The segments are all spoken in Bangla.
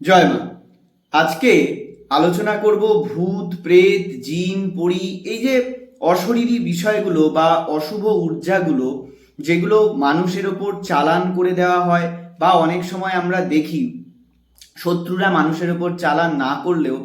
জয় মা। আজকে আলোচনা করব ভূত, প্রেত, জিন, পরি, এই যে অশরীরী বিষয়গুলো বা অশুভ ঊর্জাগুলো যেগুলো মানুষের ওপর চালান করে দেওয়া হয় বা অনেক সময় আমরা দেখি, শত্রুরা মানুষের ওপর চালান না করলেও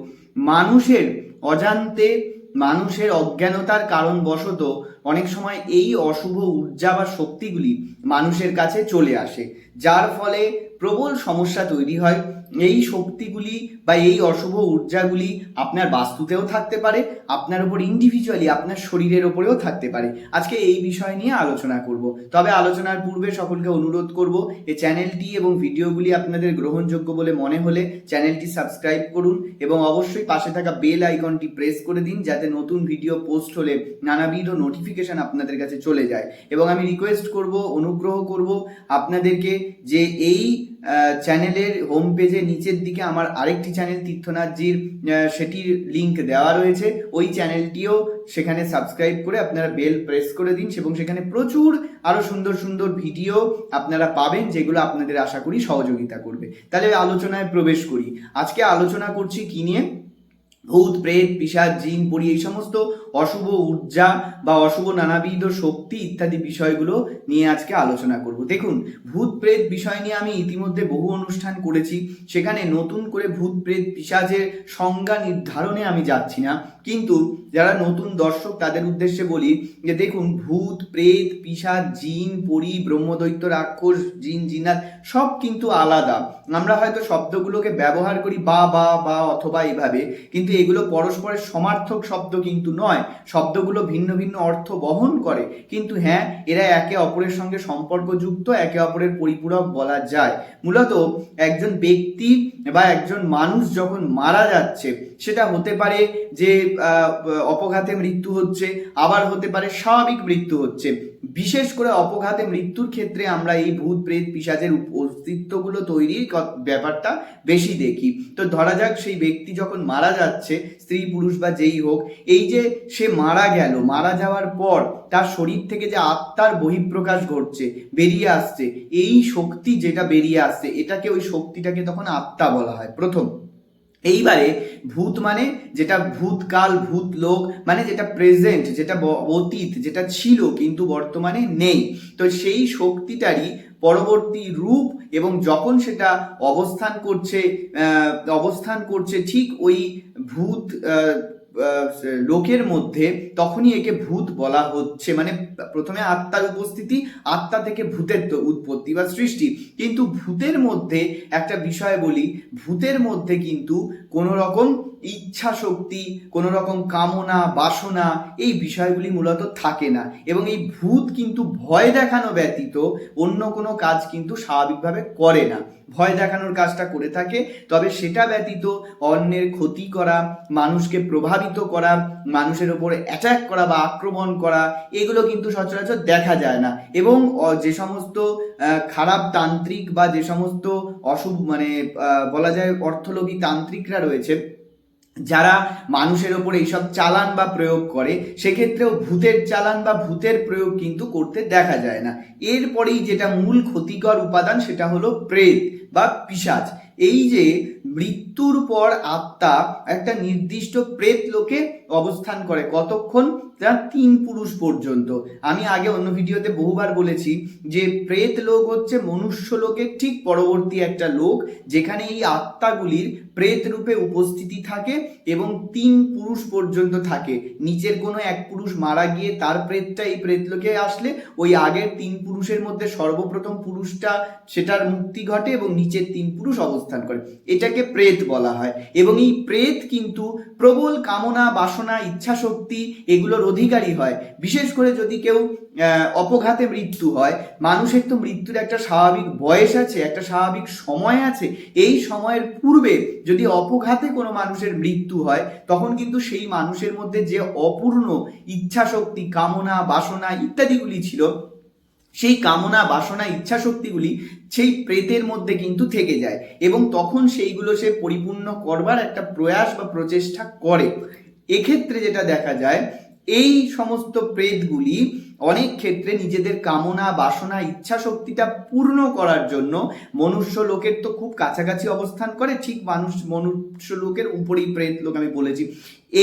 মানুষের অজান্তে মানুষের অজ্ঞানতার কারণবশত অনেক সময় এই অশুভ ঊর্জা বা শক্তিগুলি মানুষের কাছে চলে আসে, যার ফলে প্রবল সমস্যা তৈরি হয় এই শক্তিগুলি বা এই অশুভ ঊর্জাগুলি আপনার বাস্তুতেও থাকতে পারে, আপনার উপর ইন্ডিভিজুয়ালি আপনার শরীরের ওপরেও থাকতে পারে। আজকে এই বিষয় নিয়ে আলোচনা করব। তবে আলোচনার পূর্বে সকলকে অনুরোধ করব, এই চ্যানেলটি এবং ভিডিওগুলি আপনাদের গ্রহণযোগ্য বলে মনে হলে চ্যানেলটি সাবস্ক্রাইব করুন এবং অবশ্যই পাশে থাকা বেল আইকনটি প্রেস করে দিন যাতে নতুন ভিডিও পোস্ট হলে নানাবিধ নোটিফিকেশন আপনাদের কাছে চলে যায়। এবং আমি রিকোয়েস্ট করব, অনুগ্রহ করব আপনাদেরকে যে এই চ্যানেলের হোম পেজে নিচের দিকে আমার আরেকটি চ্যানেল তীর্থনাথজির সেটির লিংক দেওয়া রয়েছে। ওই চ্যানেলটিও সেখানে সাবস্ক্রাইব করে আপনারা বেল প্রেস করে দিন এবং সেখানে প্রচুর আরও সুন্দর সুন্দর ভিডিও আপনারা পাবেন, যেগুলো আপনাদের আশা করি সহযোগিতা করবে। তাহলে আলোচনায় প্রবেশ করি। আজকে আলোচনা করছি কি নিয়ে? ভূত, প্রেত পিসাদ জিন পরি এই সমস্ত অশুভ ঊর্জা বা অশুভ নানাবিধ শক্তি ইত্যাদি বিষয়গুলো নিয়ে আজকে আলোচনা করব। দেখুন, ভূত, প্রেত বিষয় নিয়ে আমি ইতিমধ্যে বহু অনুষ্ঠান করেছি। সেখানে নতুন করে ভূত, প্রেত পিসাজের সংজ্ঞা নির্ধারণে আমি যাচ্ছি না। কিন্তু যারা নতুন দর্শক তাদের উদ্দেশ্যে বলি যে দেখুন, ভূত, প্রেত পিসাজ জিন, পরি, ব্রহ্মদৈত্য, রাক্ষস, জিন, জিনাত সব কিন্তু আলাদা। আমরা হয়তো শব্দগুলোকে ব্যবহার করি বা বা বা অথবা এভাবে, কিন্তু এগুলো পরস্পরের সমার্থক শব্দ কিন্তু নয়। শব্দগুলো ভিন্ন ভিন্ন অর্থ বহন করে। কিন্তু হ্যাঁ এরা একে অপরের সঙ্গে সম্পর্কযুক্ত, একে অপরের পরিপূরক বলা যায়। মূলত একজন ব্যক্তি বা একজন মানুষ যখন মারা যাচ্ছে সেটা হতে পারে যে অপঘাতে মৃত্যু হচ্ছে, আবার হতে পারে স্বাভাবিক মৃত্যু হচ্ছে। বিশেষ করে অপঘাতে মৃত্যুর ক্ষেত্রে আমরা এই ভূত, প্রেত পিসাজের অস্তিত্বগুলো তৈরির ব্যাপারটা বেশি দেখি। তো ধরা যাক সেই ব্যক্তি যখন মারা যাচ্ছে, স্ত্রী, পুরুষ বা যেই হোক, এই যে সে মারা গেল, মারা যাওয়ার পর তার শরীর থেকে যে আত্মার বহিঃপ্রকাশ ঘটছে, বেরিয়ে আসছে, এই শক্তি যেটা বেরিয়ে আসছে, এটাকে ওই শক্তিটাকে তখন আত্মা বলা হয়। প্রথম। এইবারে ভূত মানে যেটা ভূতকাল ভূত লোক মানে যেটা প্রেজেন্ট যেটা অতীত, যেটা ছিল কিন্তু বর্তমানে নেই। তো সেই শক্তিটারই পরবর্তী রূপ এবং যখন সেটা অবস্থান করছে অবস্থান করছে ঠিক ওই ভূত লোকের মধ্যে তখনই একে ভূত বলা হচ্ছে। মানে প্রথমে আত্মার উপস্থিতি, আত্মা থেকে ভূতের উৎপত্তি বা সৃষ্টি। কিন্তু ভূতের মধ্যে একটা বিষয় বলি, ভূতের মধ্যে কিন্তু কোনো রকম ইচ্ছা শক্তি কোনো রকম কামনা, বাসনা, এই বিষয়গুলি মূলত থাকে না। এবং এই ভূত কিন্তু ভয় দেখানো ব্যতীত অন্য কোনো কাজ কিন্তু স্বাভাবিকভাবে করে না। ভয় দেখানোর কাজটা করে থাকে, তবে সেটা ব্যতীত অন্যের ক্ষতি করা, মানুষকে প্রভাবিত করা, মানুষের ওপর অ্যাটাক করা বা আক্রমণ করা, এগুলো কিন্তু সচরাচর দেখা যায় না। এবং যে সমস্ত খারাপ তান্ত্রিক বা যে সমস্ত অশুভ মানে বলা যায় অর্থলোভী তান্ত্রিকরা রয়েছে, যারা মানুষের ওপরে এইসব চালান বা প্রয়োগ করে, সেক্ষেত্রেও ভূতের চালান বা ভূতের প্রয়োগ কিন্তু করতে দেখা যায় না। এরপরেই যেটা মূল ক্ষতিকর উপাদান সেটা হলো প্রেত বা পিসাজ এই যে মৃত্যুর পর আত্মা একটা নির্দিষ্ট প্রেত লোকে অবস্থান করে কতক্ষণ? তা তিন পুরুষ পর্যন্ত। আমি আগে অন্য ভিডিওতে বহুবার বলেছি যে প্রেত লোক হচ্ছে মনুষ্য লোকের ঠিক পরবর্তী একটা লোক, যেখানে এই আত্মাগুলির প্রেত রূপে উপস্থিতি থাকে এবং তিন পুরুষ পর্যন্ত থাকে। নিচের কোনো এক পুরুষ মারা গিয়ে তার প্রেতটা এই প্রেত লোকে আসলে, ওই আগের তিন পুরুষের মধ্যে সর্বপ্রথম পুরুষটা সেটার মুক্তি ঘটে এবং নিচের তিন পুরুষ অবস্থান করে। এটাকে প্রেত বলা হয়। এবং এই প্রেত কিন্তু প্রবল কামনা, বাসনা ইচ্ছা শক্তি এগুলোর অধিকারী হয়। বিশেষ করে যদি কেউ অপঘাতে মৃত্যু হয়, মানুষের তো মৃত্যুর একটা স্বাভাবিক বয়স আছে, একটা স্বাভাবিক সময় আছে। এই সময়ের পূর্বে যদি অপঘাতে কোনো মানুষের মৃত্যু হয়, তখন কিন্তু সেই মানুষের মধ্যে যে অপূর্ণ ইচ্ছা শক্তি কামনা, বাসনা ইত্যাদিগুলি ছিল সেই কামনা, বাসনা ইচ্ছা শক্তিগুলি সেই প্রেতের মধ্যে কিন্তু থেকে যায় এবং তখন সেইগুলো সে পরিপূর্ণ করবার একটা প্রয়াস বা প্রচেষ্টা করে। এক্ষেত্রে যেটা দেখা যায়, এই সমস্ত প্রেতগুলি অনেক ক্ষেত্রে নিজেদের কামনা, বাসনা ইচ্ছা শক্তিটা পূর্ণ করার জন্য মনুষ্য লোকের তো খুব কাছাকাছি অবস্থান করে, ঠিক মানুষ, মনুষ্য লোকের উপরেই প্রেত লোক আমি বলেছি।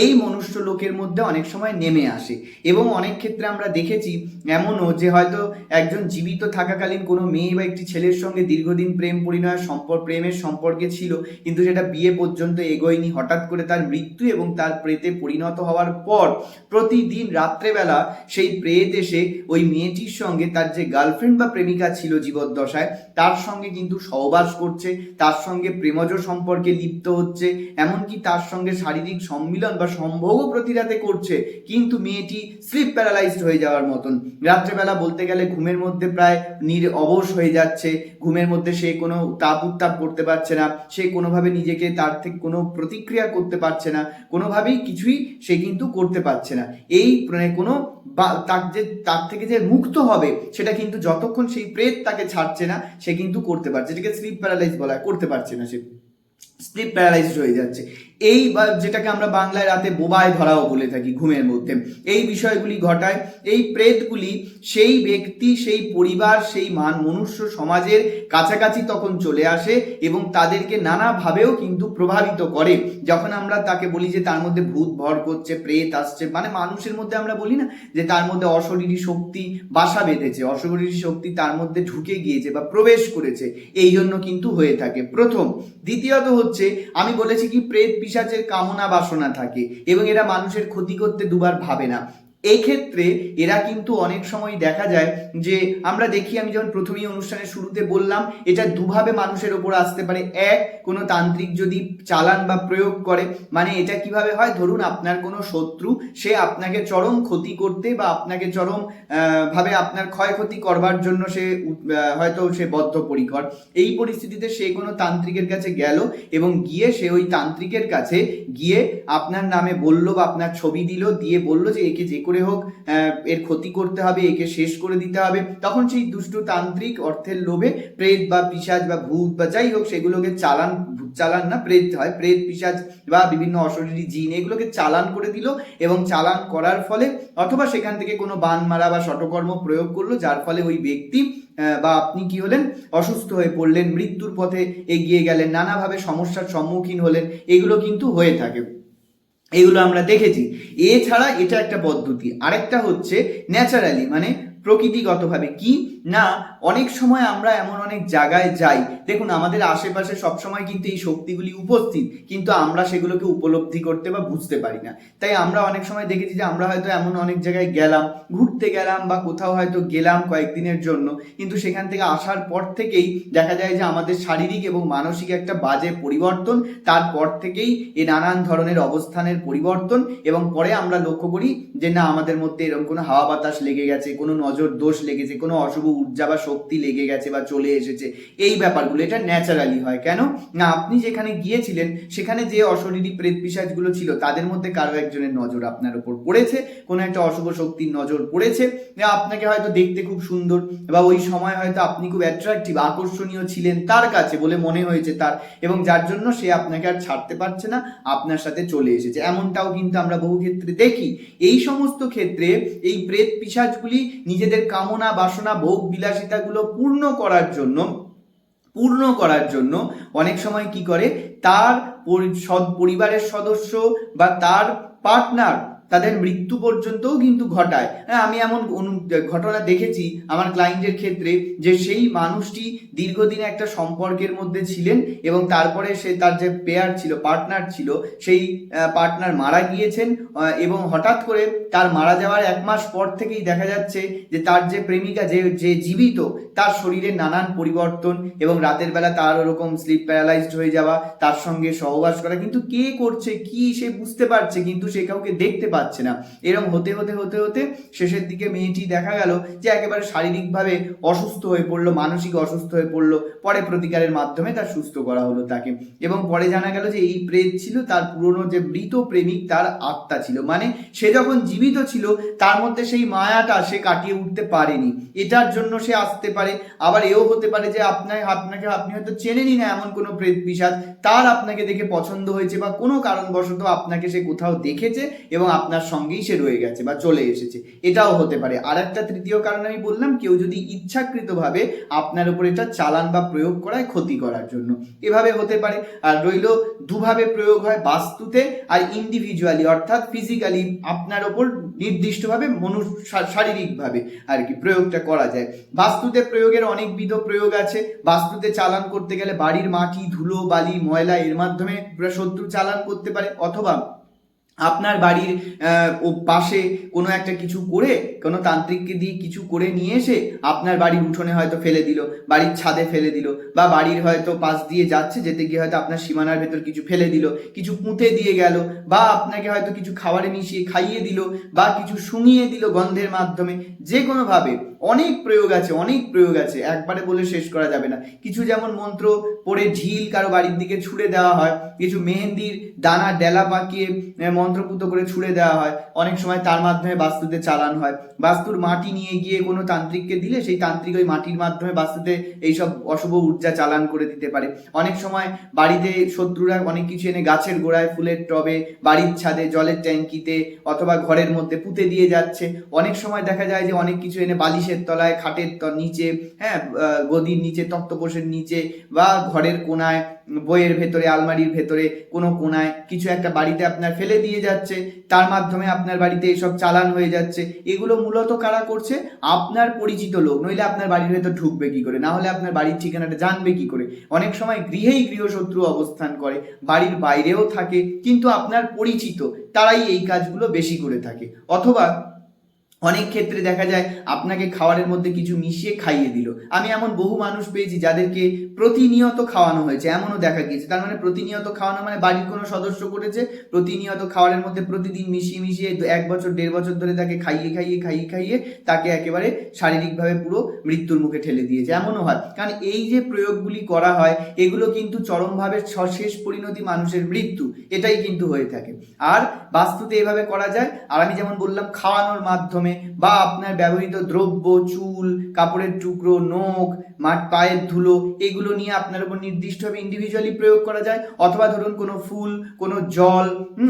এই মনুষ্য লোকের মধ্যে অনেক সময় নেমে আসে এবং অনেক ক্ষেত্রে আমরা দেখেছি এমনও যে হয়তো একজন জীবিত থাকাকালীন কোনো মেয়ে বা একটি ছেলের সঙ্গে দীর্ঘদিন প্রেম পরিণয়ের সম্পর্ক প্রেমের সম্পর্কে ছিল, কিন্তু সেটা বিয়ে পর্যন্ত এগোয়নি, হঠাৎ করে তার মৃত্যু এবং তার প্রেতে পরিণত হওয়ার পর প্রতিদিন রাত্রেবেলা সেই প্রেত এসে ওই মেয়েটির সঙ্গে তার যে গার্লফ্রেন্ড বা প্রেমিকা ছিল জীবদ্দশায়, তার সঙ্গে কিন্তু সহবাস করছে, তার সঙ্গে প্রেমজ সম্পর্কে লিপ্ত হচ্ছে, এমনকি তার সঙ্গে শারীরিক সম্মিলন বা সম্ভোগও প্রতিরাতে করছে, কিন্তু মেয়েটি স্লিপ প্যারালাইজড হয়ে যাওয়ার মতন। রাত্রেবেলা বলতে গেলে ঘুমের মধ্যে প্রায় নির অবশ হয়ে যাচ্ছে, ঘুমের মধ্যে সে কোনো তাপ উত্তাপ করতে পারছে না, সে কোনোভাবে নিজেকে তার থেকে কোনো প্রতিক্রিয়া করতে পারছে না, কোনোভাবেই কিছুই সে কিন্তু করতে পারছে না। এই মানে কোনো বা তার যে তার থেকে যে মুক্ত হবে, সেটা কিন্তু যতক্ষণ সেই প্রেত তাকে ছাড়ছে না, সে কিন্তু করতে পারছে যেটাকে স্লিপ প্যারালাইজ বলা করতে পারছে না সে। স্লিপ প্যারালাইজ হয়ে যাচ্ছে। এই বা যেটাকে আমরা বাংলায় রাতে বোবায় ধরাও বলে থাকি ঘুমের মধ্যে। এই বিষয়গুলি ঘটায়, এই প্রেতগুলি সেই ব্যক্তি, সেই পরিবার, সেই মান, মনুষ্য সমাজের কাছাকাছি তখন চলে আসে এবং তাদেরকে নানাভাবেও কিন্তু প্রভাবিত করে। যখন আমরা তাকে বলি যে তার মধ্যে ভূত ভর করছে, প্রেত আসছে মানে মানুষের মধ্যে আমরা বলি না যে তার মধ্যে অশরীরী শক্তি বাসা বেঁধেছে, অশরীরী শক্তি তার মধ্যে ঢুকে গিয়েছে বা প্রবেশ করেছে। এই জন্য কিন্তু হয়ে থাকে। প্রথম, দ্বিতীয়ত হচ্ছে, আমি বলেছি কি প্রেত পিসাচের কামনা বাসনা থাকে এবং এরা মানুষের ক্ষতি করতে দুবার ভাবে না। এই ক্ষেত্রে এরা কিন্তু অনেক সময় দেখা যায় যে আমরা দেখি, আমি যখন প্রথমেই অনুষ্ঠানের শুরুতে বললাম, এটা দুভাবে মানুষের ওপর আসতে পারে। এক, কোনো তান্ত্রিক যদি চালান বা প্রয়োগ করে মানে এটা কীভাবে হয়? ধরুন আপনার কোনো শত্রু, সে আপনাকে চরম ক্ষতি করতে বা আপনাকে চরম ভাবে আপনার ক্ষয়ক্ষতি করবার জন্য সে হয়তো সে বদ্ধপরিকর। এই পরিস্থিতিতে সে কোনো তান্ত্রিকের কাছে গেল এবং গিয়ে সে ওই তান্ত্রিকের কাছে গিয়ে আপনার নামে বলল বা আপনার ছবি দিল, দিয়ে বলল যে একে যে করে হোক এর ক্ষতি করতে হবে, একে শেষ করে দিতে হবে, তখন সেই দুষ্টু তান্ত্রিক অর্থের লোভে প্রেত বা পিসাজ বা ভূত বা যাই হোক, সেগুলোকে চালান চালান না, প্রেত হয়, প্রেত, পিসাজ বা বিভিন্ন অশরীরী জিন এগুলোকে চালান করে দিল এবং চালান করার ফলে অথবা সেখান থেকে কোনো বান মারা বা শটকর্ম প্রয়োগ করল, যার ফলে ওই ব্যক্তি বা আপনি কি হলেন, অসুস্থ হয়ে পড়লেন, মৃত্যুর পথে এগিয়ে গেলেন, নানাভাবে সমস্যার সম্মুখীন হলেন, এগুলো কিন্তু হয়ে থাকে। এগুলো আমরা দেখেছি। এছাড়া এটা একটা পদ্ধতি। আরেকটা হচ্ছে ন্যাচারালি মানে প্রকৃতিগতভাবে। কি? না, অনেক সময় আমরা এমন অনেক জায়গায় যাই। দেখুন, আমাদের আশেপাশে সবসময় কিন্তু এই শক্তিগুলি উপস্থিত, কিন্তু আমরা সেগুলোকে উপলব্ধি করতে বা বুঝতে পারি না। তাই আমরা অনেক সময় দেখেছি যে আমরা হয়তো এমন অনেক জায়গায় গেলাম, ঘুরতে গেলাম বা কোথাও হয়তো গেলাম কয়েকদিনের জন্য, কিন্তু সেখান থেকে আসার পর থেকেই দেখা যায় যে আমাদের শারীরিক এবং মানসিক একটা বাজে পরিবর্তন, তারপর থেকেই এ নানান ধরনের অবস্থানের পরিবর্তন এবং পরে আমরা লক্ষ্য করি যে না, আমাদের মধ্যে এরকম কোনো হাওয়া বাতাস লেগে গেছে, কোনো নজর দোষ লেগেছে, কোনো অশুভ ঊর্জা বা শক্তি লেগে গেছে বা চলে এসেছে, এই ব্যাপারগুলো এটা ন্যাচারালি হয়। কেন? না, আপনি যেখানে গিয়েছিলেন, সেখানে যে অশরীরী প্রেত পিসাজগুলো ছিল, তাদের মধ্যে কারও একজনের নজর আপনার উপর পড়েছে, কোনো একটা অশুভ শক্তির নজর পড়েছে আপনাকে হয়তো দেখতে খুব সুন্দর বা ওই সময় হয়তো আপনি খুব অ্যাট্রাকটিভ আকর্ষণীয় ছিলেন তার কাছে বলে মনে হয়েছে তার, এবং যার জন্য সে আপনাকে আর ছাড়তে পারছে না, আপনার সাথে চলে এসেছে। এমনটাও কিন্তু আমরা বহু ক্ষেত্রে দেখি। এই সমস্ত ক্ষেত্রে এই প্রেত পিসাজগুলি নিজেদের কামনা, বাসনা, ভোগ, বিলাসিতাগুলো পূর্ণ করার জন্য, পূর্ণ করার জন্য অনেক সময় কি করে? তার পরিবারের সদস্য বা তার পার্টনার তাদের মৃত্যু পর্যন্তও কিন্তু ঘটায়। হ্যাঁ আমি এমন ঘটনা দেখেছি আমার ক্লায়েন্টের ক্ষেত্রে যে সেই মানুষটি দীর্ঘদিন একটা সম্পর্কের মধ্যে ছিলেন এবং তারপরে সে তার যে পেয়ার ছিল পার্টনার ছিল, সেই পার্টনার মারা গিয়েছেন এবং হঠাৎ করে তার মারা যাওয়ার এক মাস পর থেকেই দেখা যাচ্ছে যে তার যে প্রেমিকা, যে যে জীবিত, তার শরীরে নানান পরিবর্তন এবং রাতের বেলা তার ওরকম স্লিপ প্যারালাইজড হয়ে যাওয়া, তার সঙ্গে সহবাস করা। কিন্তু কে করছে, কি সে বুঝতে পারছে, কিন্তু সে কাউকে দেখতে পাচ্ছে না। এরকম হতে হতে হতে হতে শেষের দিকে মেয়েটি দেখা গেল যে একেবারে শারীরিকভাবে অসুস্থ হয়ে পড়ল, মানসিক অসুস্থ হয়ে পড়ল। পরে প্রতিকারের মাধ্যমে তার সুস্থ করা হলো তাকে। এবং পরে জানা গেল যে এই প্রেত ছিল তার পুরনো যে মৃত প্রেমিক, তার আত্মা ছিল। মানে সে যখন জীবিত ছিল, তার মধ্যে সেই মায়াটা সে কাটিয়ে উঠতে পারেনি। এটার জন্য সে আসতে পারে। আবার এও হতে পারে যে আপনার আপনাকে আপনি হয়তো চেনেনই না এমন কোনো প্রেত পিসাদ তার আপনাকে দেখে পছন্দ হয়েছে বা কোনো কারণবশত আপনাকে সে কোথাও দেখেছে এবং আপনার সঙ্গেই সে রয়ে গেছে বা চলে এসেছে। এটাও হতে পারে। আর একটা তৃতীয় কারণ আমি বললাম, কেউ যদি ইচ্ছাকৃতভাবে আপনার উপর এটা চালান বা প্রয়োগ করায় ক্ষতি করার জন্য। এভাবে হতে পারে। আর রইল, দুভাবে প্রয়োগ হয় বাস্তুতে আর ইন্ডিভিজুয়ালি অর্থাৎ ফিজিক্যালি আপনার ওপর নির্দিষ্টভাবে মনু শারীরিকভাবে আর কি প্রয়োগটা করা যায়। বাস্তুতে প্রয়োগের অনেকবিধ প্রয়োগ আছে। বাস্তুতে চালান করতে গেলে বাড়ির মাটি, ধুলো, বালি, ময়লা এর মাধ্যমে শত্রু চালান করতে পারে। অথবা আপনার বাড়ির ও পাশে কোনো একটা কিছু করে, কোনো তান্ত্রিককে দিয়ে কিছু করে নিয়ে এসে আপনার বাড়ির উঠোনে হয়তো ফেলে দিল, বাড়ির ছাদে ফেলে দিল, বা বাড়ির হয়তো পাশ দিয়ে যাচ্ছে, যেতে গিয়ে হয়তো আপনার সীমানার ভেতর কিছু ফেলে দিল, কিছু পুঁতে দিয়ে গেল, বা আপনাকে হয়তো কিছু খাবারে মিশিয়ে খাইয়ে দিল, বা কিছু শুঙিয়ে দিল গন্ধের মাধ্যমে যে কোনোভাবে অনেক প্রয়োগ আছে, অনেক প্রয়োগ আছে। একবারে বলে শেষ করা যাবে না। কিছু যেমন মন্ত্র পড়ে ঢিল কারও বাড়ির দিকে ছুড়ে দেওয়া হয়, কিছু মেহেন্দির দানা ডেলা পাকিয়ে মন্ত্রপুত করে ছুড়ে দেওয়া হয়। অনেক সময় তার মাধ্যমে বাস্তুতে চালান হয়। বাস্তুর মাটি নিয়ে গিয়ে কোনো তান্ত্রিককে দিলে সেই তান্ত্রিক ওই মাটির মাধ্যমে বাস্তুতে এইসব অশুভ ঊর্জা চালান করে দিতে পারে। অনেক সময় বাড়িতে শত্রুরা অনেক কিছু এনে গাছের গোড়ায় ফুলের টবে, বাড়ির ছাদে, জলের ট্যাঙ্কিতে অথবা ঘরের মধ্যে পুঁতে দিয়ে যাচ্ছে। অনেক সময় দেখা যায় যে অনেক কিছু এনে বালিশের তলায়, খাটের নিচে হ্যাঁ গদির নিচে তক্তপোষের নিচে বা ঘরের কোনায়, বইয়ের ভেতরে, আলমারির ভেতরে, কোনো কোনায় কিছু একটা বাড়িতে আপনার ফেলে দিয়ে যাচ্ছে, তার মাধ্যমে আপনার বাড়িতে এসব চালান হয়ে যাচ্ছে, এগুলো মূলত কারা করছে? আপনার পরিচিত লোক, নইলে আপনার বাড়ির ভেতর ঢুকবে কি করে? না হলে আপনার বাড়ির ঠিকানাটা জানবে কি করে? অনেক সময় গৃহেই গৃহশত্রু অবস্থান করে, বাড়ির বাইরেও থাকে, কিন্তু আপনার পরিচিত, তারাই এই কাজগুলো বেশি করে থাকে। অথবা অনেক ক্ষেত্রে দেখা যায় আপনাকে খাবারের মধ্যে কিছু মিশিয়ে খাইয়ে দিল। আমি এমন বহু মানুষ পেয়েছি যাদেরকে প্রতিনিয়ত খাওয়ানো হয়েছে, এমনও দেখা গিয়েছে। তার মানে প্রতিনিয়ত খাওয়ানো মানে বাড়ির কোনো সদস্য করেছে, প্রতিনিয়ত খাবারের মধ্যে প্রতিদিন মিশিয়ে মিশিয়ে এক বছর, দেড় বছর ধরে তাকে খাইয়ে খাইয়ে খাইয়ে খাইয়ে তাকে একেবারে শারীরিকভাবে পুরো মৃত্যুর মুখে ঠেলে দিয়েছে। এমনও হয়। কারণ এই যে প্রয়োগগুলি করা হয়, এগুলো কিন্তু চরমভাবে শেষ পরিণতি মানুষের মৃত্যু। এটাই কিন্তু হয়ে থাকে। আর বাস্তুতে এভাবে করা যায়, আর আমি যেমন বললাম, খাওয়ানোর মাধ্যমে বা আপনার ব্যবহৃত দ্রব্য, চুল, কাপড়ের টুকরো, নখ, মাঠ পায়ের ধুলো, এগুলো নিয়ে আপনার উপর নির্দিষ্টভাবে ইন্ডিভিজুয়ালি প্রয়োগ করা যায়। অথবা ধরুন কোনো ফুল, কোনো জল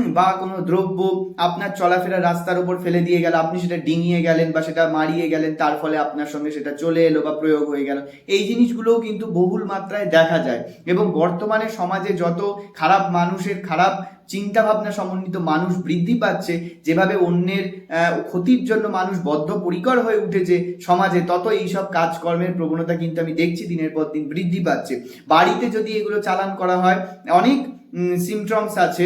বা কোনো দ্রব্য আপনার চলাফেরা রাস্তার উপর ফেলে দিয়ে গেল, আপনি সেটা ডিঙিয়ে গেলেন বা সেটা মারিয়ে গেলেন, তার ফলে আপনার সঙ্গে সেটা চলে এলো বা প্রয়োগ হয়ে গেল। এই জিনিসগুলোও কিন্তু বহুল মাত্রায় দেখা যায়। এবং বর্তমানে সমাজে যত খারাপ মানুষের খারাপ চিন্তা ভাবনা সমন্বিত মানুষ বৃদ্ধি পাচ্ছে, যেভাবে অন্যের ক্ষতির জন্য মানুষ বদ্ধ পরিকর হয়ে উঠেছে সমাজে তত এইসব কাজকর্মের প্রবণতা কিন্তু আমি দেখছি দিনের পর দিন বৃদ্ধি পাচ্ছে। বাড়িতে যদি এগুলো চালান করা হয়, অনেক সিমটমস আছে।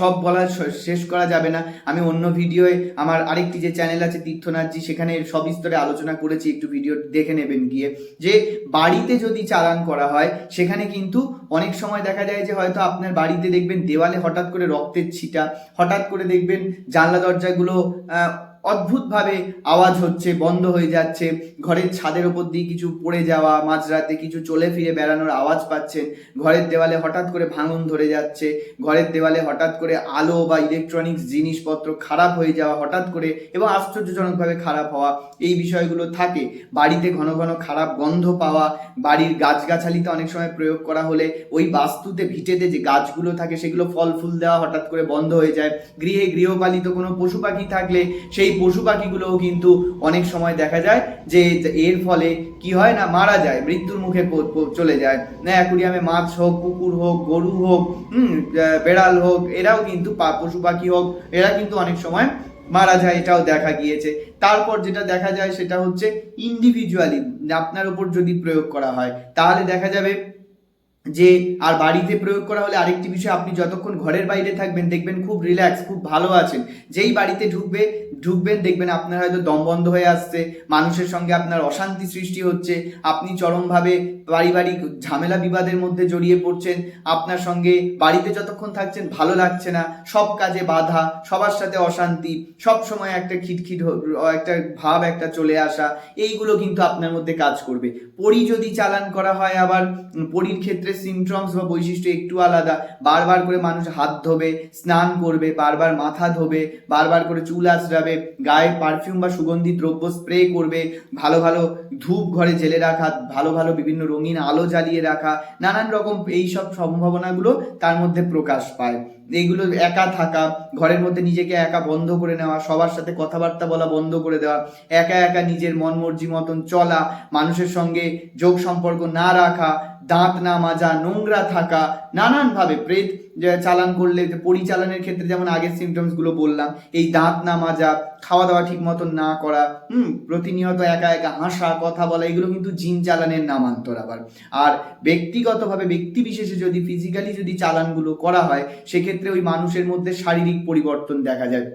সব বলা শেষ করা যাবে না। আমি অন্য ভিডিওয়ে, আমার আরেকটি যে চ্যানেল আছে তীর্থনাথজি, সেখানে সব সবিস্তরে আলোচনা করেছি, একটু ভিডিও দেখে নেবেন গিয়ে। যে বাড়িতে যদি চালান করা হয়, সেখানে কিন্তু অনেক সময় দেখা যায় যে হয়তো আপনার বাড়িতে দেখবেন দেওয়ালে হঠাৎ করে রক্তের ছিটা, হঠাৎ করে দেখবেন জানলা দরজাগুলো অদ্ভুতভাবে আওয়াজ হচ্ছে, বন্ধ হয়ে যাচ্ছে। ঘরের ছাদের ওপর দিয়ে কিছু পড়ে যাওয়া, মাঝরাতে কিছু চলে ফিরে বেড়ানোর আওয়াজ পাচ্ছেন। ঘরের দেওয়ালে হঠাৎ করে ভাঙন ধরে যাচ্ছে। ঘরের দেওয়ালে হঠাৎ করে আলো বা ইলেকট্রনিক্স জিনিসপত্র খারাপ হয়ে যাওয়া, হঠাৎ করে এবং আশ্চর্যজনকভাবে খারাপ হওয়া এই বিষয়গুলো থাকে। বাড়িতে ঘন ঘন খারাপ গন্ধ পাওয়া, বাড়ির গাছগাছালিতে অনেক সময় প্রয়োগ করা হলে ওই বাস্তুতে ভিটেতে যে গাছগুলো থাকে সেগুলো ফল ফুল দেওয়া হঠাৎ করে বন্ধ হয়ে যায়। গৃহে গৃহপালিত কোনো পশু পাখি থাকলে সেই পশু পাখিগুলোও কিন্তু অনেক সময় দেখা যায় যে এর ফলে কি হয় না, মারা যায়, মৃত্যুর মুখে চলে যায়। না অ্যাকুরিয়ামে মাছ হোক, কুকুর হোক, গরু হোক বেড়াল হোক, এরাও কিন্তু পশু পাখি হোক, এরা কিন্তু অনেক সময় মারা যায়, এটাও দেখা গিয়েছে। তারপর যেটা দেখা যায় সেটা হচ্ছে ইন্ডিভিজুয়ালি আপনার উপর যদি প্রয়োগ করা হয়, তাহলে দেখা যাবে যে আর বাড়িতে প্রয়োগ করা হলে আরেকটি বিষয়, আপনি যতক্ষণ ঘরের বাইরে থাকবেন, দেখবেন খুব রিল্যাক্স খুব ভালো আছেন। যেই বাড়িতে ঢুকবে, ঢুকবেন, দেখবেন আপনার হয়তো দম বন্ধ হয়ে আসছে, মানুষের সঙ্গে আপনার অশান্তি সৃষ্টি হচ্ছে, আপনি চরমভাবে পারিবারিক ঝামেলা বিবাদের মধ্যে জড়িয়ে পড়ছেন, আপনার সঙ্গে বাড়িতে যতক্ষণ থাকছেন, ভালো লাগছে না, সব কাজে বাধা, সবার সাথে অশান্তি, সব সময় একটা খিটখিট একটা ভাব, একটা চলে আসা, এইগুলো কিন্তু আপনার মধ্যে কাজ করবে। পরি যদি চালান করা হয়, আবার পরির ক্ষেত্রে সিমটমস বা বৈশিষ্ট্য একটু আলাদা। বারবার করে মানুষ হাত ধোবে, স্নান করবে, বারবার মাথা ধোবে, বারবার করে চুল আঁচড়াবে, গায়ে পারফিউম বা সুগন্ধি দ্রব্য স্প্রে করবে, ভালো ভালো ধূপ ঘরে জেলে রাখা, ভালো ভালো বিভিন্ন রঙিন আলো জ্বালিয়ে রাখা, নানান রকম এইসব সম্ভাবনাগুলো তার মধ্যে প্রকাশ পায়। এইগুলো একা থাকা, ঘরের মধ্যে নিজেকে একা বন্ধ করে নেওয়া, সবার সাথে কথাবার্তা বলা বন্ধ করে দেওয়া, একা একা নিজের মন মর্জি মতন চলা, মানুষের সঙ্গে যোগ সম্পর্ক না রাখা দাঁত না মাজা, নোংরা থাকা, নানানভাবে প্রেত চালান করলে পরিচালনের ক্ষেত্রে যেমন আগের সিমটমসগুলো বললাম, এই দাঁত না মাজা খাওয়া দাওয়া ঠিক মতন না করা, হুম, প্রতিনিয়ত একা একা হাসা, কথা বলা, এগুলো কিন্তু জিন চালানের নামান্তর আবার। আর ব্যক্তিগতভাবে, ব্যক্তি বিশেষে যদি ফিজিক্যালি যদি চালানগুলো করা হয়, সেক্ষেত্রে ওই মানুষের মধ্যে শারীরিক পরিবর্তন দেখা যায়।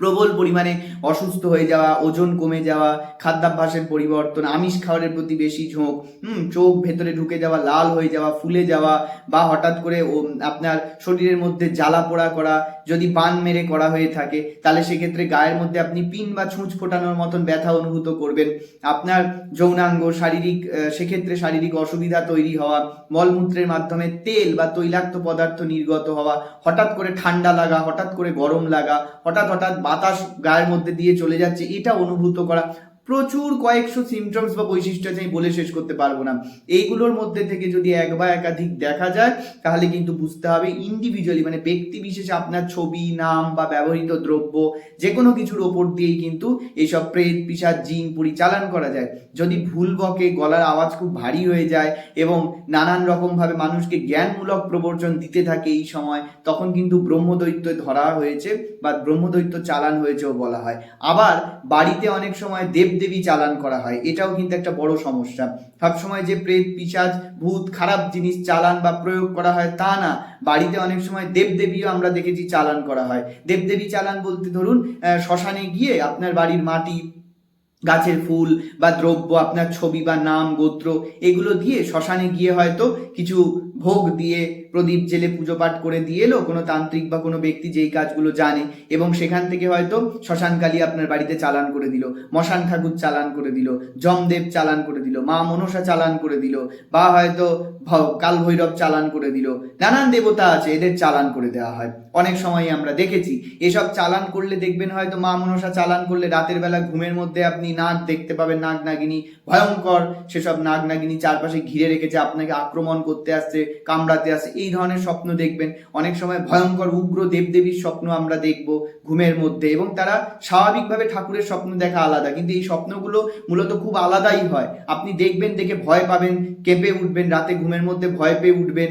প্রবল পরিমাণে অসুস্থ হয়ে যাওয়া, ওজন কমে যাওয়া, খাদ্যাভ্যাসের পরিবর্তন, আমিষ খাবারের প্রতি বেশি ঝোঁক, হুম, চোখ ভেতরে ঢুকে যাওয়া, লাল হয়ে যাওয়া, ফুলে যাওয়া বা হঠাৎ করে আপনার শরীরের মধ্যে জ্বালা পোড়া করা, যদি বান মেরে করা হয়ে থাকে, তাহলে সেক্ষেত্রে গায়ের মধ্যে আপনি পিন বা ছুঁচ ফোটানোর মতন ব্যথা অনুভূত করবেন। আপনার যৌনাঙ্গ, শারীরিক সেক্ষেত্রে শারীরিক অসুবিধা তৈরি হওয়া, মলমূত্রের মাধ্যমে তেল বা তৈলাক্ত পদার্থ নির্গত হওয়া, হঠাৎ করে ঠান্ডা লাগা, হঠাৎ করে গরম লাগা, হঠাৎ হঠাৎ বাতাস গায়ের মধ্যে দিয়ে চলে যাচ্ছে এটা অনুভূত করা প্রচুর কয়েকশো সিমটমস বা বৈশিষ্ট্য আছে, আমি বলে শেষ করতে পারব না। এইগুলোর মধ্যে থেকে যদি এক বা একাধিক দেখা যায়, তাহলে কিন্তু বুঝতে হবে ইন্ডিভিজুয়ালি মানে ব্যক্তি বিশেষে আপনার ছবি, নাম বা ব্যবহৃত দ্রব্য যে কোনো কিছুর ওপর দিয়েই কিন্তু এইসব প্রেত পিসার জিন, পরিচালন করা যায়। যদি ভুল বকে গলার আওয়াজ খুব ভারী হয়ে যায় এবং নানান রকমভাবে মানুষকে জ্ঞানমূলক প্রবর্জন দিতে থাকে এই সময়, তখন কিন্তু ব্রহ্মদৈত্য ধরা হয়েছে বা ব্রহ্মদৈত্য চালান হয়েছেও বলা হয়। আবার বাড়িতে অনেক সময় দেবদেবী চালান করা হয়। এটাও কিন্তু একটা বড় সমস্যা। সবসময় যে প্রেত পিসাজ ভূত, খারাপ জিনিস চালান বা প্রয়োগ করা হয় তা না। বাড়িতে অনেক সময় দেবদেবীও আমরা দেখেছি চালান করা হয়। দেবদেবী চালান বলতে ধরুন শ্মশানে গিয়ে আপনার বাড়ির মাটি গাছের ফুল বা দ্রব্য, আপনার ছবি বা নাম, গোত্র, এগুলো দিয়ে শ্মশানে গিয়ে হয়তো কিছু ভোগ দিয়ে, প্রদীপ জেলে পুজো পাঠ করে দিয়ে এলো, কোনো তান্ত্রিক বা কোনো ব্যক্তি যেই কাজগুলো জানে, এবং সেখান থেকে হয়তো শ্মশানকালী আপনার বাড়িতে চালান করে দিল, মশান ঠাকুর চালান করে দিল জমদেব চালান করে দিল, মা মনসা চালান করে দিল, বা হয়তো কাল ভৈরব চালান করে দিল, নানান দেবতা আছে, এদের চালান করে দেওয়া হয়। অনেক সময় আমরা দেখেছি, এসব চালান করলে দেখবেন হয়তো মা মনসা চালান করলে রাতের বেলা ঘুমের মধ্যে আপনি নাগ দেখতে পাবেন নাগ নাগিনী ভয়ঙ্কর সেসব নাগ নাগিনী চারপাশে ঘিরে রেখেছে, আপনাকে আক্রমণ করতে আসছে, কামড়াতে আসছে, এই ধরনের স্বপ্ন দেখবেন। অনেক সময় ভয়ঙ্কর উগ্র দেবদেবীর স্বপ্ন আমরা দেখব ঘুমের মধ্যে এবং তারা স্বাভাবিকভাবে ঠাকুরের স্বপ্ন দেখা আলাদা, কিন্তু এই স্বপ্নগুলো মূলত খুব আলাদাই হয়। আপনি দেখবেন, দেখে ভয় পাবেন, কেঁপে উঠবেন, রাতে ঘুমের মধ্যে ভয় পেয়ে উঠবেন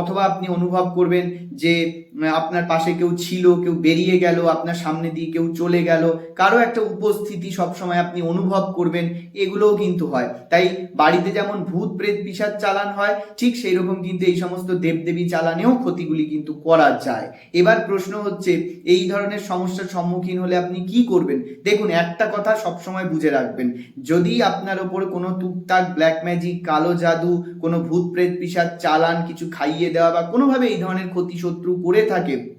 অথবা আপনি অনুভব করবেন যে আপনার পাশে কেউ ছিল, কেউ বেরিয়ে গেল, আপনার সামনে দিয়ে কেউ চলে গেল। কারও একটা উপস্থিতি সবসময় আপনি অনুভব করবেন, এগুলোও কিন্তু হয়। তাই বাড়িতে যেমন ভূত প্রেত পিসাদ চালান হয়, ঠিক সেই রকম কিন্তু এই সমস্ত দেবদেবী চালানেও ক্ষতিগুলি কিন্তু করা যায়। এবার প্রশ্ন হচ্ছে, এই ধরনের সমস্যার সম্মুখীন হলে আপনি কি করবেন? দেখুন, একটা কথা সবসময় বুঝে রাখবেন। যদি আপনার ওপর কোনো টুকটাক ব্ল্যাক ম্যাজিক, কালো জাদু, কোনো ভূত প্রেত পিসাদ চালান, কিছু খাইয়ে দেওয়া বা কোনোভাবে এই ধরনের ক্ষতি শত্রু করে থাকে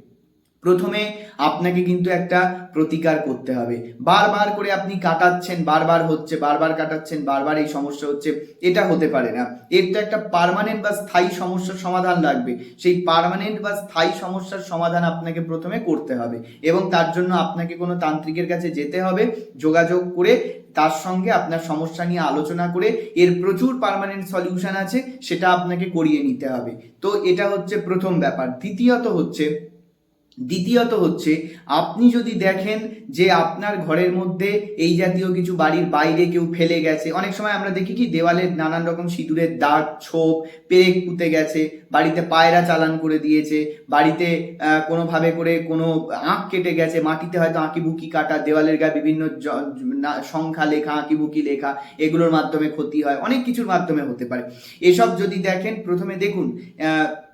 প্রথমে আপনাকে কিন্তু একটা প্রতিকার করতে হবে। বারবার করে আপনি কাটাচ্ছেন, বারবার হচ্ছে, বারবার কাটাচ্ছেন, বারবার এই সমস্যা হচ্ছে, এটা হতে পারে না। এর তো একটা পার্মানেন্ট বা স্থায়ী সমস্যার সমাধান লাগবে। সেই পার্মানেন্ট বা স্থায়ী সমস্যার সমাধান আপনাকে প্রথমে করতে হবে এবং তার জন্য আপনাকে কোনো তান্ত্রিকের কাছে যেতে হবে, যোগাযোগ করে তার সঙ্গে আপনার সমস্যা নিয়ে আলোচনা করে এর প্রচুর পার্মানেন্ট সলিউশন আছে, সেটা আপনাকে করিয়ে নিতে হবে। তো এটা হচ্ছে প্রথম ব্যাপার। দ্বিতীয়ত হচ্ছে দ্বিতীয়ত হচ্ছে, আপনি যদি দেখেন যে আপনার ঘরের মধ্যে এই জাতীয় কিছু বাড়ির বাইরে কেউ ফেলে গেছে, অনেক সময় আমরা দেখি কি দেওয়ালের নানান রকম সিঁদুরের দাগ, ছোপ, পেরেক পুঁতে গেছে বাড়িতে পায়রা চালান করে দিয়েছে, বাড়িতে কোনোভাবে করে কোনো আঁক কেটে গেছে, মাটিতে হয়তো আঁকি বুকি কাটা, দেওয়ালের গায়ে বিভিন্ন সংখ্যা লেখা আঁকি বুকি লেখা, এগুলোর মাধ্যমে ক্ষতি হয়, অনেক কিছুর মাধ্যমে হতে পারে। এসব যদি দেখেন, প্রথমে দেখুন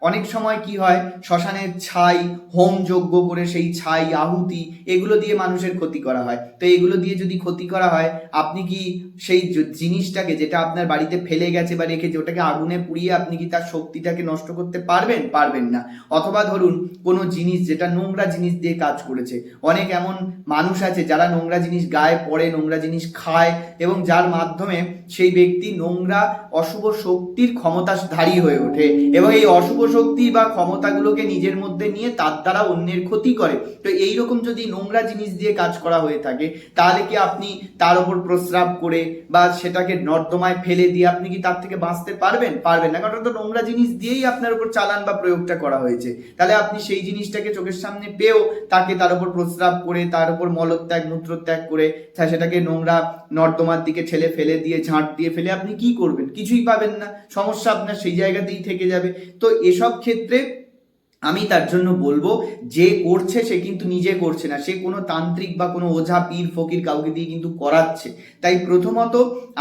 অনেক সময় কি হয়, শ্মশানের ছাই হোম যজ্ঞ করে সেই ছাই, আহুতি, এগুলো দিয়ে মানুষের ক্ষতি করা হয়। তো এগুলো দিয়ে যদি ক্ষতি করা হয়, আপনি কি সেই জিনিসটাকে, যেটা আপনার বাড়িতে ফেলে গেছে বা রেখেছে, ওটাকে আগুনে পুড়িয়ে আপনি কি তার শক্তিটাকে নষ্ট করতে পারবেন? পারবেন না। অথবা ধরুন, কোনো জিনিস যেটা নোংরা জিনিস দিয়ে কাজ করেছে। অনেক এমন মানুষ আছে যারা নোংরা জিনিস গায়ে পড়ে, নোংরা জিনিস খায় এবং যার মাধ্যমে সেই ব্যক্তি নোংরা, অশুভ শক্তির ক্ষমতাধারী হয়ে ওঠে এবং এই অশুভ শক্তি বা ক্ষমতাগুলোকে নিজের মধ্যে নিয়ে তার দ্বারা অন্যের ক্ষতি করে। তো এই রকম যদি নোংরা জিনিস দিয়ে কাজ করা হয়ে থাকে, তাহলে কি আপনি তার উপর প্রস্রাব করে বা সেটাকে নর্দমায় ফেলে দিয়ে আপনি কি তার থেকে বাঁচতে পারবেন? পারবেন না। কারণ নোংরা জিনিস দিয়েই আপনার উপর চালান বা প্রয়োগটা করা হয়েছে। তাহলে আপনি সেই জিনিসটাকে চোখের সামনে পেয়েও তাকে তার উপর প্রস্রাব করে, তার উপর মলত্যাগ, মূত্রত্যাগ করে সেটাকে নোংরা নর্দমার দিকে ছেলে ফেলে দিয়ে, ঝাঁট দিয়ে ফেলে আপনি কি করবেন? কিছুই পাবেন না। সমস্যা আপনার সেই জায়গাতেই থেকে যাবে। তো এসব ক্ষেত্রে আমি তার জন্য বলব, যে করছে সে কিন্তু নিজে করছে না। সে কোনো তান্ত্রিক বা কোনো ওঝা, পীর, ফকির কাউকে দিয়ে কিন্তু করাচ্ছে। তাই প্রথমত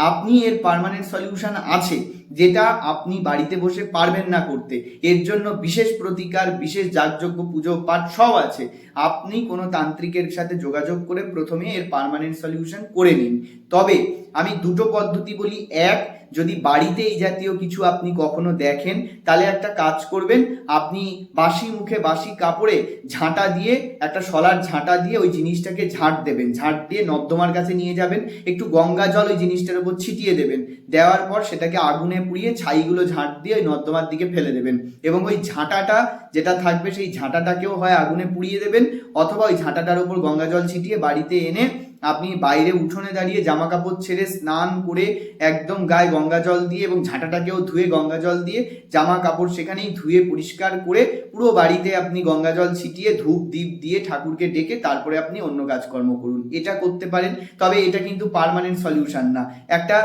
আপনি এর পার্মানেন্ট সলিউশন আছে। যেটা আপনি বাড়িতে বসে পারবেন না করতে। এর জন্য বিশেষ প্রতিকার, বিশেষ যাগযজ্ঞ, পুজো, পাঠ সব আছে। আপনি কোনো তান্ত্রিকের সাথে যোগাযোগ করে প্রথমে এর পারমানেন্ট সলিউশন করে নিন। তবে আমি দুটো পদ্ধতি বলি। এক যদি বাড়িতে এই জাতীয় কিছু আপনি কখনো দেখেন, তাহলে একটা কাজ করবেন, আপনি বাসি মুখে বাসি কাপড়ে ঝাঁটা দিয়ে, একটা শলার ঝাঁটা দিয়ে ওই জিনিসটাকে ঝাঁট দেবেন। ঝাঁট দিয়ে নর্দমার কাছে নিয়ে যাবেন, একটু গঙ্গা জল ওই জিনিসটার উপর ছিটিয়ে দেবেন। দেওয়ার পর সেটাকে আগুনে পুড়িয়ে ছাইগুলো ঝাঁট দিয়ে ওই নর্দমার দিকে ফেলে দেবেন। এবং ওই ঝাঁটাটা যেটা থাকবে, সেই ঝাঁটাটাকেও হয় আগুনে পুড়িয়ে দেবেন, অথবা ওই ঝাঁটাটার উপর গঙ্গা জল ছিটিয়ে বাড়িতে এনে আপনি বাইরে উঠোনে দাঁড়িয়ে জামা কাপড় ছেড়ে স্নান করে একদম গায়ে গঙ্গা জল দিয়ে এবং ঝাঁটাটাকেও ধুয়ে গঙ্গা জল দিয়ে জামা কাপড় সেখানেই ধুয়ে পরিষ্কার করে পুরো বাড়িতে আপনি গঙ্গা জল ছিটিয়ে ধূপ দ্বীপ দিয়ে ঠাকুরকে ডেকে তারপরে আপনি অন্য কাজকর্ম করুন। এটা করতে পারেন, তবে এটা কিন্তু পারমানেন্ট সলিউশন না। একটা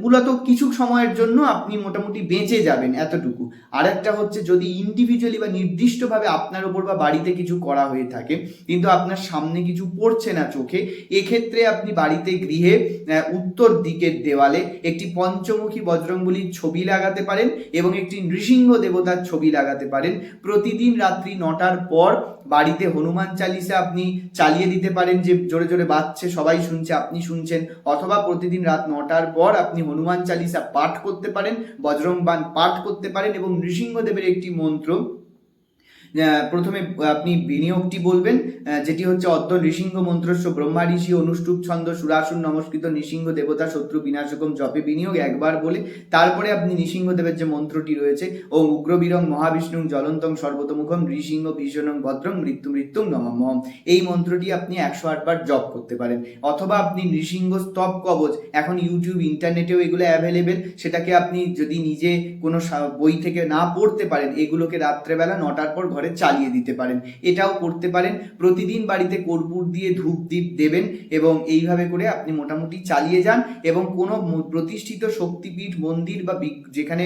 মূলত কিছু সময়ের জন্য আপনি মোটামুটি বেঁচে যাবেন এতটুকু। আর একটা হচ্ছে যদি ইন্ডিভিজুয়ালি বা নির্দিষ্টভাবে আপনার ওপর বা বাড়িতে কিছু করা হয়ে থাকে, কিন্তু আপনার সামনে কিছু পড়ছে না চোখে, এক্ষেত্রে আপনি বাড়িতে গৃহে উত্তর দিকের দেওয়ালে একটি পঞ্চমুখী বজরংবলির ছবি লাগাতে পারেন এবং একটি নৃসিংহ দেবতার ছবি লাগাতে পারেন। প্রতিদিন রাত্রি নটার পর বাড়িতে হনুমান চালিসা আপনি চালিয়ে দিতে পারেন, যে জোরে জোরে বাজছে, সবাই শুনছে, আপনি শুনছেন, অথবা প্রতিদিন রাত নটার পর আপনি হনুমান চালিসা পাঠ করতে পারেন বজরং বান পাঠ করতে পারেন এবং নৃসিংহদেবের একটি মন্ত্র প্রথমে আপনি বিনিয়োগটি বলবেন যেটি হচ্ছে অদ্য নৃসিংহ মন্ত্রস্ব ব্রহ্মা ঋষি অনুষ্টুপ ছন্দ সুরাসুর নমস্কৃত নৃসিংহ দেবতা শত্রু বিনাশকম জপে বিনিয়োগ একবার বলে, তারপরে আপনি নৃসিংহদেবের যে মন্ত্রটি রয়েছে ও উগ্রবীরং মহাবিষ্ণু জ্বলন্তং সর্বতমুখম নৃসিংহ ভীষণং ভদ্রং মৃত্যু মৃত্যুং নমঃ এই মন্ত্রটি আপনি একশো আটবার জপ করতে পারেন। অথবা আপনি নৃসিংহ স্তব কবচ, এখন ইউটিউব, ইন্টারনেটেও এগুলো অ্যাভেলেবেল সেটাকে আপনি যদি নিজে কোনো বই থেকে না পড়তে পারেন, এগুলোকে রাত্রেবেলা নটার পর ঘরে চালিয়ে দিতে পারেন। এটাও করতে পারেন। প্রতিদিন বাড়িতে কর্পূর দিয়ে ধূপ দ্বীপ দেবেন এবং এইভাবে করে আপনি মোটামুটি চালিয়ে যান এবং কোনো প্রতিষ্ঠিত শক্তিপীঠ, মন্দির বা যেখানে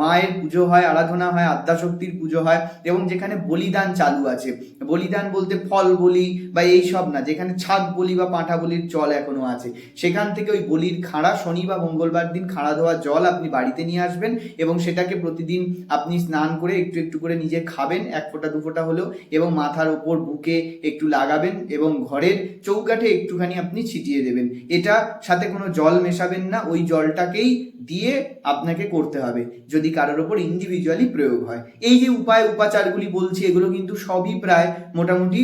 মায়ের পুজো হয়, আরাধনা হয়, আদ্যাশক্তির পুজো হয় এবং যেখানে বলিদান চালু আছে। বলিদান বলতে ফল বলি বা এই সব না, যেখানে ছাদ বলি বা পাঁঠা বলির চল এখনও আছে। সেখান থেকে ওই বলির খাড়া শনি বা মঙ্গলবার দিন খাড়া ধোয়া জল আপনি বাড়িতে নিয়ে আসবেন এবং সেটাকে প্রতিদিন আপনি স্নান করে একটু একটু করে নিজে খাবেন, এক ফোঁটা, দু ফোঁটা হলেও, এবং মাথার ওপর বুকে একটু লাগাবেন এবং ঘরের চৌকাঠে একটুখানি আপনি ছিটিয়ে দেবেন। এটা সাথে কোনো জল মেশাবেন না, ওই জলটাকেই দিয়ে আপনাকে করতে হবে, যদি কারোর ওপর ইন্ডিভিজুয়ালি প্রয়োগ হয়। এই যে উপায়, উপাচারগুলি বলছি, এগুলো কিন্তু সবই প্রায় মোটামুটি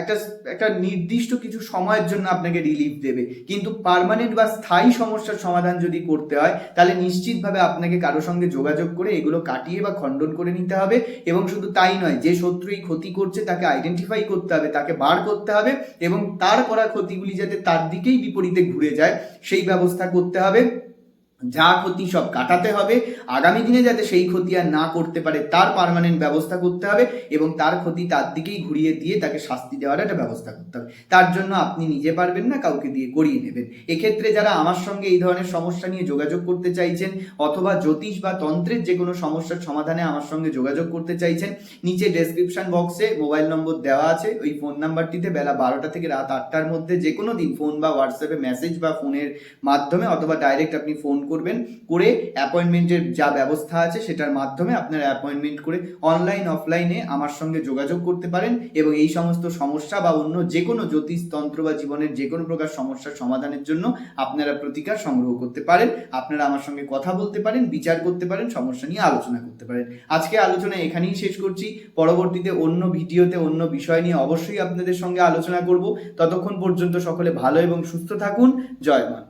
একটা একটা নির্দিষ্ট কিছু সময়ের জন্য আপনাকে রিলিফ দেবে। কিন্তু পার্মানেন্ট বা স্থায়ী সমস্যার সমাধান যদি করতে হয়, তাহলে নিশ্চিতভাবে আপনাকে কারোর সঙ্গে যোগাযোগ করে এগুলো কাটিয়ে বা খণ্ডন করে নিতে হবে। এবং শুধু তাই নয়, যে শত্রু এই ক্ষতি করছে তাকে আইডেন্টিফাই করতে হবে, তাকে বার করতে হবে এবং তার করা ক্ষতিগুলি যাতে তার দিকেই বিপরীতে ঘুরে যায়, সেই ব্যবস্থা করতে হবে। যা ক্ষতি সব কাটাতে হবে। আগামী দিনে যাতে সেই ক্ষতি আর না করতে পারে, তার পার্মানেন্ট ব্যবস্থা করতে হবে এবং তার ক্ষতি তার দিকেই ঘুরিয়ে দিয়ে তাকে শাস্তি দেওয়ার একটা ব্যবস্থা করতে হবে। তার জন্য আপনি নিজে পারবেন না, কাউকে দিয়ে করিয়ে নেবেন। এক্ষেত্রে যারা আমার সঙ্গে এই ধরনের সমস্যা নিয়ে যোগাযোগ করতে চাইছেন অথবা জ্যোতিষ বা তন্ত্রের যে কোনো সমস্যার সমাধানে আমার সঙ্গে যোগাযোগ করতে চাইছেন, নিচে ডেসক্রিপশন বক্সে মোবাইল নম্বর দেওয়া আছে। ওই ফোন নাম্বারটিতে বেলা বারোটা থেকে রাত আটটার মধ্যে যে কোনো দিন ফোন বা হোয়াটসঅ্যাপে মেসেজ বা ফোনের মাধ্যমে অথবা ডাইরেক্ট আপনি ফোন করবেন, করে অ্যাপয়েন্টমেন্টের যা ব্যবস্থা আছে সেটার মাধ্যমে আপনারা অ্যাপয়েন্টমেন্ট করে অনলাইন অফলাইনে আমার সঙ্গে যোগাযোগ করতে পারেন এবং এই সমস্ত সমস্যা বা অন্য যে কোনো জ্যোতিষতন্ত্র বা জীবনের যে কোনো প্রকার সমস্যার সমাধানের জন্য আপনারা প্রতিকার সংগ্রহ করতে পারেন, আপনারা আমার সঙ্গে কথা বলতে পারেন, বিচার করতে পারেন, সমস্যা নিয়ে আলোচনা করতে পারেন। আজকে আলোচনা এখানেই শেষ করছি। পরবর্তীতে অন্য ভিডিওতে অন্য বিষয় নিয়ে অবশ্যই আপনাদের সঙ্গে আলোচনা করব। ততক্ষণ পর্যন্ত সকলে ভালো এবং সুস্থ থাকুন। জয় মা।